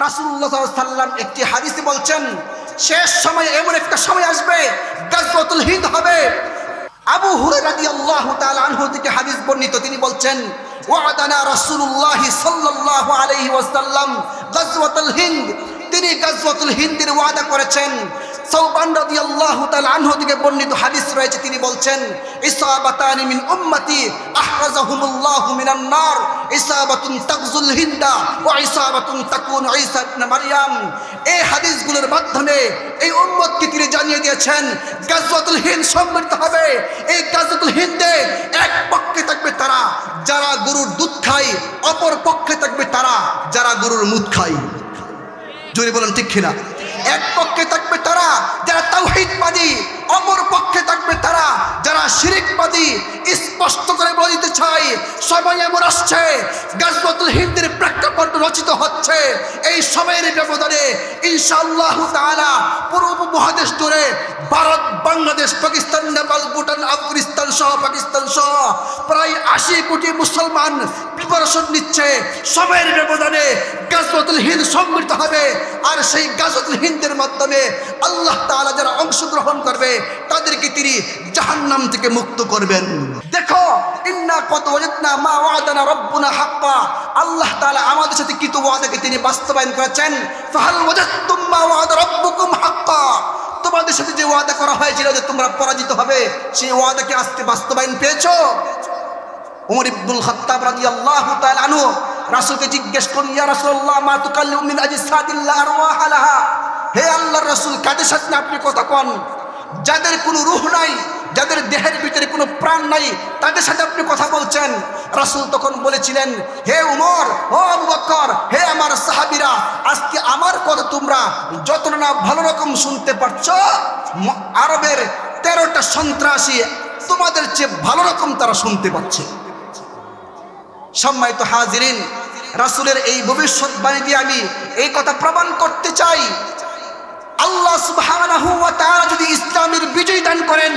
রাসুল্লাহ সাল্লাম একটি হাদিসে বলছেন, শেষ সময় এমন একটা সময় আসবে, গাজওয়াতুল হিন্দ হবে। আবু হুরাদি আল্লাহ আনহু থেকে হাদিস বর্ণিত, তিনি বলছেন, ওয়াদানা রাসূলুল্লাহ সাল্লাহ আলাইহি ওয়াসাল্লাম গাজওয়াতুল হিন্দ। তিনি গাজওয়াতুল হিন্দের ওয়াদা করেছেন বর্ণিত হাদিস রয়েছে, তিনি বলছেন, ইসাবাতানি এই হাদিসগুলোর মাধ্যমে এই তিনি জানিয়ে দিয়েছেন, গাজওয়াতুল হিন্দ সম্মিলিত হবে। এই গাজওয়াতুল হিন্দে এক পক্ষে থাকবে তারা, যারা গরুর দুধ অপর পক্ষে থাকবে তারা, যারা গরুর মুদ খায়। জোরে বলেন ঠিক এক পক্ষে থাকবে তারা যারা তাওহীদবাদী অপর পক্ষে থাকবে তারা যারা শিরিকবাদী। স্পষ্ট করে বলে দিতে চাই, সময় এমন আসছে গাজবাতুল হিন্দের প্রেক্ষাপট রচিত হচ্ছে। এই সময়ের ব্যবধানে ইনশাআল্লাহ তাআলা পুরো উপমহাদেশ জুড়ে ভারত, বাংলাদেশ, পাকিস্তান, নেপাল, ভুটান, আফগানিস্তান সহ পাকিস্তান সহ প্রায় আশি কোটি মুসলমান প্রিপারেশন নিচ্ছে। সময়ের ব্যবধানে গাজবাতুল হিন্দ সংগঠিত হবে। আর সেই গাজবাতুল হিন্দের মাধ্যমে আল্লাহ তাআলা যারা অংশগ্রহণ করবে, তাদেরকে তিনি জাহান্নাম থেকে মুক্ত করবেন। দেখো, ইন্না কত ওয়াজাদনা মা ওয়াদানা রব্বুনা হাক্কা। আল্লাহ তাআলা আমাদের সাথে কৃত ওয়াদাকে তিনি বাস্তবায়ন করেছেন। ফাহাল ওয়াজাদতুম মা ওয়াদা রব্বুকুম হাক্কা। তোমাদের সাথে যে ওয়াদা করা হয়েছিল যে তোমরা পরাজিত হবে, সেই ওয়াদাকে আজকে বাস্তবায়ন পেয়েছ? উমর ইবনুল খাত্তাব রাদিয়াল্লাহু তাআলা আনহু রাসূলকে জিজ্ঞেস করলেন ইয়া রাসূলুল্লাহ, মা তুকাল্লিমু মিন আজসাদিল্লাহ আরওয়াহালাহা হে আল্লাহর রাসূল, কাদের সাথে আপনি কথা কন? যাদের কোনো রূহ নাই, যাদের দেহের ভিতরে কোনো প্রাণ নাই, তাদের সাথে আপনি কথা বলছেন। রাসূল তখন বলেছিলেন, হে উমর, ও বকর হে আমার সাহাবীরা, আজকে আমার কথা তোমরা যত না ভালো রকম শুনতে পারছ আরবের তেরোটা সন্ত্রাসী তোমাদের চেয়ে ভালো রকম তারা শুনতে পাচ্ছে। সম্মানিত হাজিরিন, রাসূলের এই ভবিষ্যৎবাণী দিয়ে আমি এই কথা প্রমাণ করতে চাই। আল্লাহ তাআলা যদি ইসলামের বিজয় দান করেন,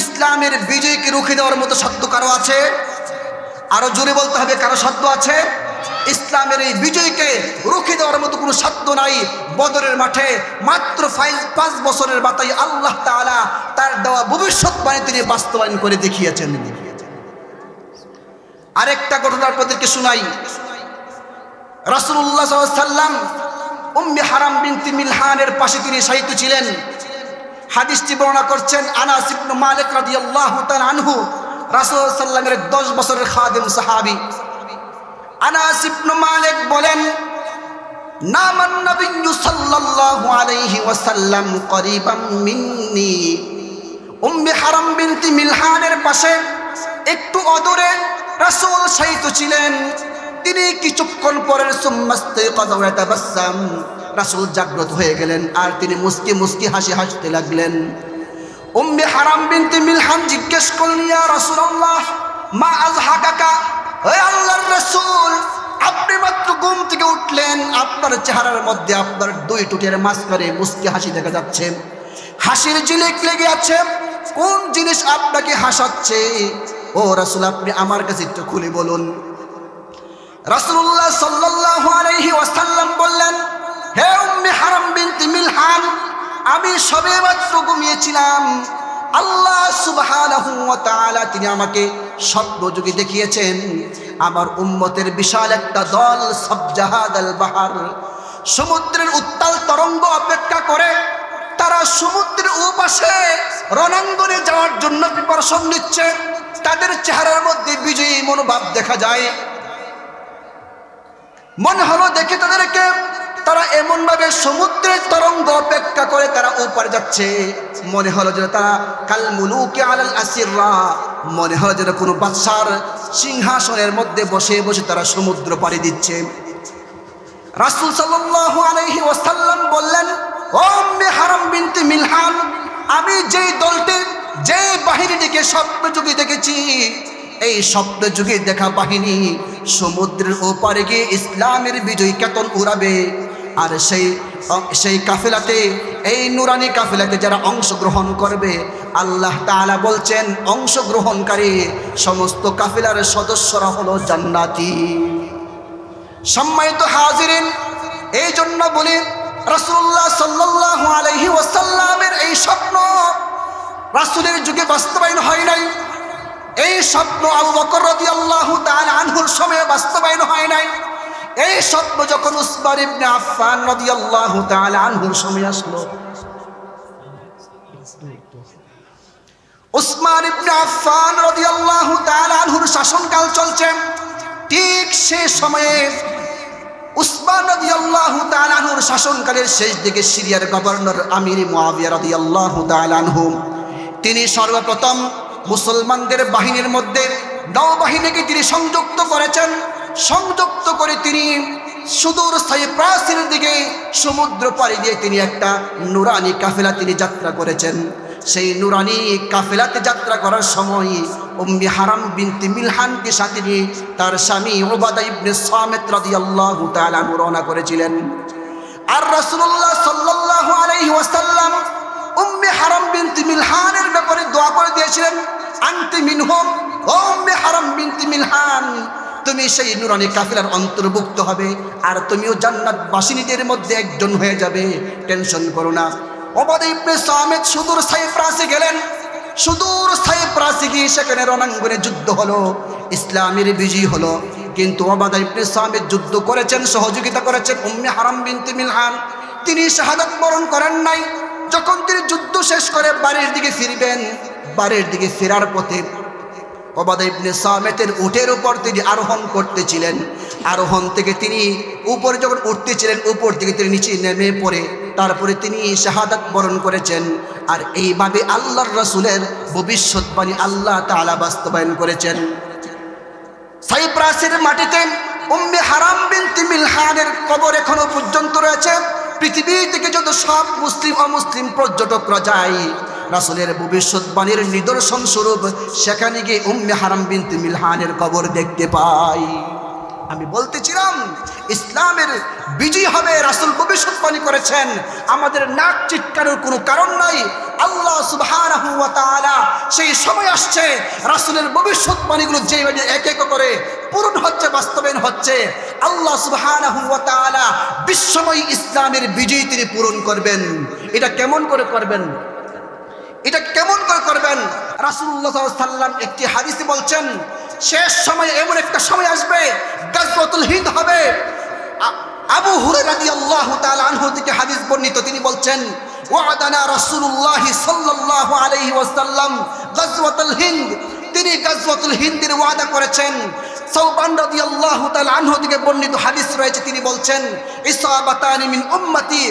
ইসলামের বিজয়কে রুখে দেওয়ার মতো সত্য কারও আছে? আরও জোরে বলতে হবে কারও সত্য আছে? ইসলামের এই বিজয়কে রুখে দেওয়ার মতো কোনো সত্য নাই। বদরের মাঠে মাত্র পাঁচ বছরের মাথায় আল্লাহ তাআলা তার দেওয়া ভবিষ্যৎবাণী তিনি বাস্তবায়ন করে দেখিয়েছেন। আরেকটা ঘটনা আপনাদেরকে শুনাই। আলাইহি সাল্লাম উম্মে হারাম বিনতি মিলহানের পাশে তিনি শায়িত ছিলেন। হাদিসটি বর্ণনা করছেন আনাস ইবনে মালিক রাদিয়াল্লাহু তাআলা আনহু, রাসূল সাল্লামের 10 বছরের খাদেম সাহাবী। আনাস ইবনে মালিক বলেন, নামান নবিয়্যু সাল্লাল্লাহু আলাইহি ওয়াসাল্লাম করিবাম মিন্নি। উম্মে হারাম বিনতি মিলহানের পাশে একটু অদূরে রাসূল শায়িত ছিলেন। তিনি কিছুক্ষণ কদাওয়াতাবাসাম রাসূল জাগ্রত হয়ে গেলেন আর তিনি মুস্কি মুস্কি হাসি হাসতে লাগলেন। উম্মে হারাম বিনতে মিলহান জিজ্ঞেস করলেন, ইয়া রাসূলুল্লাহ, মা আযহাকাকা হে আল্লাহর রাসূল, আপনি মাত্র ঘুম থেকে উঠলেন। আপনার চেহারার মধ্যে আপনার দুই টুটের মাঝখানে মুস্কি হাসি দেখা যাচ্ছে। হাসির জিলিক লেগে আছে। কোন জিনিস আপনাকে হাসাচ্ছে? ও রাসূল, আপনি আমার কাছে একটু খুলে বলুন। রাসূলুল্লাহ সাল্লাল্লাহু আলাইহি ওয়াসাল্লাম বললেন, হে উম্মে হারাম বিনতি মিলহান, আমি সবে মাত্র ঘুমিয়েছিলাম। আল্লাহ তাআলা তিনি আমাকে স্বপ্ন যুগে দেখিয়েছেন। আমার উম্মতের বিশাল একটা দল সাবজাহাদ আল বাহার, সমুদ্রের উত্তাল তরঙ্গ অপেক্ষা করে, তারা সমুদ্রের ওপাশে রণাঙ্গনে যাওয়ার জন্য প্রিপারেশন নিচ্ছে। তাদের চেহারার মধ্যে বিজয়ী মনোভাব দেখা যায়। মনে হলো দেখে তাদেরকে তারা এমনভাবে সমুদ্রের তরঙ্গ অপেক্ষা করে তারা ওপারে যাচ্ছে। মনে হলো যেন তারা কাল মুলুকে আলাল আসিররা। মনে হলো যেন কোনো বাদশার সিংহাসনের মধ্যে বসে বসে তারা সমুদ্র পাড়ি দিচ্ছে। রাসূল সাল্লাল্লাহু আলাইহি ওয়াসাল্লাম বললেন, ও উম্মে হারাম বিনতে মিলহান, আমি যেই দলটি যে বাহিনীটিকে স্বপ্ন যুগে দেখেছি, এই স্বপ্ন যুগে দেখা বাহিনী সমুদ্রের ওপারে গিয়ে ইসলামের বিজয় কেতন উড়াবে। আর সেই সেই কাফেলাতে, এই নুরানি কাফেলাতে যারা অংশগ্রহণ করবে, আল্লাহ তাআলা বলছেন, অংশগ্রহণকারী সমস্ত কাফেলার সদস্যরা হলো জান্নাতি। সম্মানিত হাজিরিন, এই জন্য বলি, রাসূলুল্লাহ সাল্লাল্লাহু রাসূলের যুগে বাস্তবায়ন হয় নাই। এই স্বপ্ন আবু বকর রাদিয়াল্লাহু তাআলা আনহুর সময়ে বাস্তবায়ন হয় নাই। এই স্বপ্ন যখন উসমান ইবনে আফফান রাদিয়াল্লাহু তাআলা আনহুর সময় আসলো। উসমান ইবনে আফফান রাদিয়াল্লাহু তাআলা আনহুর শাসনকাল চলছে। ঠিক সে সময়ে উসমান রাদিয়াল্লাহু তাআলা আনহুর শাসনকালের শেষ দিকে সিরিয়ার গভর্নর আমির মুয়াবিয়া রাদিয়াল্লাহু তাআলা আনহু তিনি সর্বপ্রথম মুসলমানদের বাহিনীর মধ্যে নৌবাহিনীকে তিনি সংযুক্ত করেছেন। সংযুক্ত করে তিনি সুদূর সাইপ্রাসের দিকে সমুদ্র পাড়ি দিয়ে তিনি একটা নুরানি কাফেলা তিনি যাত্রা করেছেন। সেই নুরানি কাফেলাতে যাত্রা করার সময় উম্মি হারাম বিনতি মিলহানকে সাথে নিয়ে তার স্বামী ওবাদা ইবনে সামেত তাআলা রওনা করেছিলেন। আর রাসূলুল্লাহ সাল্লাল্লাহু আলাইহি ওয়াসাল্লাম উম্মে হারাম বিনতি মিলহানের ব্যাপারে দোয়া করে দিয়েছিলেন, আনতি মিনহুম, ও উম্মে হারাম বিনতি মিলহান, তুমি সেই নুরানি কাফিলার অন্তর্ভুক্ত হবে আর তুমিও জান্নাত বাসিনীদের মধ্যে একজন হয়ে যাবে, টেনশন করো না। ওবাদা ইবনে সামেত সুদূর সাইপ্রাসে গেলেন, সুদূর সাইপ্রাসে গিয়ে সেখানে রণাঙ্গনে যুদ্ধ হলো, ইসলামের বিজয়ী হলো, কিন্তু ওবাদা ইবনে সামেত যুদ্ধ করেছেন, সহযোগিতা করেছেন উম্মে হারাম বিনতি মিলহান, তিনি শাহাদাত বরণ করেন নাই যখন তিনি যুদ্ধ শেষ করে বাড়ির দিকে ফিরবেন, বাড়ির দিকে ফেরার পথে ওবাদা ইবনে সামেতের উটের উপর তিনি আরোহণ করতেছিলেন। আরোহণ থেকে তিনি উপরে যখন উঠতেছিলেন, উপর থেকে তিনি নিচে নেমে পড়ে, তারপরে তিনি শাহাদাত বরণ করেছেন। আর এইভাবে আল্লাহর রসুলের ভবিষ্যৎবাণী আল্লাহ তাআলা বাস্তবায়ন করেছেন। সাইপ্রাসের মাটিতে উম্মে হারাম বিনতি মিলহানের কবর এখনও পর্যন্ত রয়েছে। পৃথিবী থেকে যত সব মুসলিম, অমুসলিম পর্যটকরা যায়, রাসুলের ভবিষ্যৎবাণীর নিদর্শন স্বরূপ সেখানে গিয়ে উম্মে হারাম বিনতে মিলহানের কবর দেখতে পাই। আমি বলতেছিলাম ইসলামের বিজয় হবে, রাসুল ভবিষ্যৎবাণী করেছেন। আমাদের নাক চিৎকারের কোনো কারণ নাই। আল্লাহ ওয়া সেই সময় আসছে, রাসুলের ভবিষ্যৎবাণীগুলো যেভাবে এক এক করে পূরণ হচ্ছে, বাস্তবায়ন হচ্ছে, আল্লাহ তাআলা বিশ্বময় ইসলামের বিজয় তিনি পূরণ করবেন। এটা কেমন করে করবেন? এটা কেমন করে করবেন? রাসুল্লাহ সাল্লাম একটি হাদিসে বলছেন, শেষ সময় এমন একটা সময় আসবে, গাজওয়াতুল হিন্দ হবে আবু হুরে রাদি আল্লাহ আনহু থেকে হাদিস বর্ণিত। তিনি বলছেন, ওয়াদানা রসুল্লাহ সাল্লাহ আলাইহি ওয়াসাল্লাম গজওয়াতুল হিন্দ। তিনি গজওয়াতুল হিন্দের ওয়াদা করেছেন। সৌবান আল্লাহ তাআলা আনহু থেকে বর্ণিত হাদিস রয়েছে। তিনি বলছেন, ইসাবাতানি মিন উম্মতি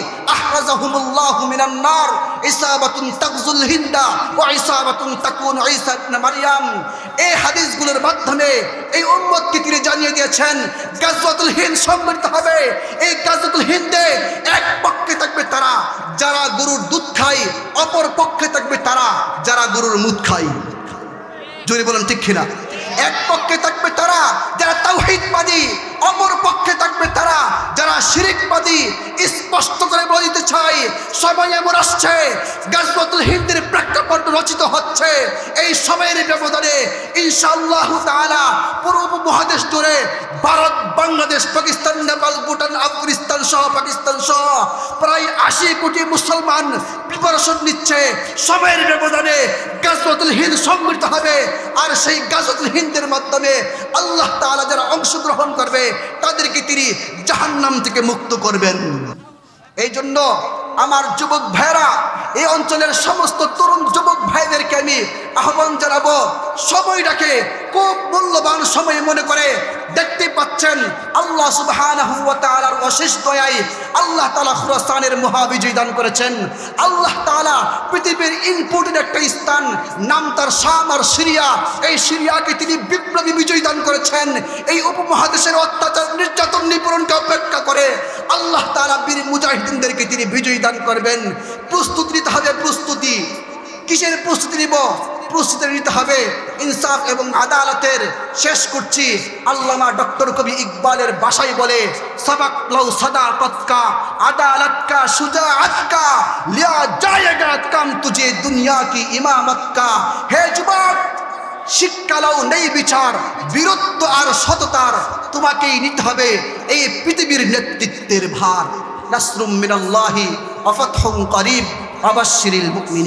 এই হাদিসগুলোর মাধ্যমে এই জানিয়ে দিয়েছেন, গাজওয়াতুল হবে। এই গাজওয়াতুল হিন্দে এক পক্ষে থাকবে তারা, যারা গরুর দুধ খায়, অপর পক্ষে থাকবে তারা, যারা গরুর মুদ খায়। জোরে বলেন ঠিক কিনা? এক পক্ষে থাকবে তারা, যারা তাওহীদবাদী, অপর পক্ষে থাকবে তারা, যারা শিরিকবাদী স্পষ্ট করে বলে দিতে চাই সময় এমন আসছে, গাজওয়াতুল হিন্দের প্রেক্ষাপট রচিত হচ্ছে। এই সময়ের ব্যবধানে ইনশাআল্লাহ তাআলা পুরো উপমহাদেশ জুড়ে ভারত, বাংলাদেশ, পাকিস্তান, নেপাল, ভুটান, আফগানিস্তান সহ পাকিস্তান সহ প্রায় আশি কোটি মুসলমান প্রিপারেশন নিচ্ছে। সময়ের ব্যবধানে গাজওয়াতুল হিন্দ সংগঠিত হবে আর সেই গাজওয়াতুল হিন্দের মাধ্যমে আল্লাহ তাআলা যারা অংশগ্রহণ করবে, তাদেরকে তিনি জাহান্নাম থেকে মুক্ত করবেন। এই জন্য আমার যুবক ভাইরা এই অঞ্চলের সমস্ত তরুণ যুবক ভাইদেরকে আমি আহ্বান জানাব। সময়টাকে খুব মূল্যবান সময় মনে করে দেখতে পাচ্ছেন আল্লাহ তাআলার অশেষ দয়ায় আল্লাহ তাআলা খুরাসানের মহাবিজয় দান করেছেন। আল্লাহ তালা পৃথিবীর ইম্পর্টেন্ট একটা স্থান, নাম তার শাম আর সিরিয়া। এই সিরিয়াকে তিনি বিপ্লবী বিজয় দান করেছেন। এই উপমহাদেশের অত্যাচার, নির্যাতন নিপূরণকে অপেক্ষা করে আল্লাহ তালা বীর মুজাহিদিনদেরকে তিনি বিজয় দান করবেন। প্রস্তুতি নিতে হবে, প্রস্তুতি। কিসের প্রস্তুতি নিব? প্রস্তুতি নিতে হবে। ইনসাফ এবং আদালতের শেষ করছি আল্লামা ডক্টর কবি ইকবালের বাসায় বলে, সবাক লও সদাকত কা আদালত কা সুজাআত কা লিয়া জায়েগা কাম তুঝে দুনিয়া কি ইমামত হে যুবক শিক্ষালাও নেই বিচার, বীরত্ব আর সততার তোমাকেই নিতে হবে এই পৃথিবীর নেতৃত্বের ভার। নাসরুম মিনাল্লাহি ওয়া ফাতহুন করিব। আবাশশিরিল মুমিনিন।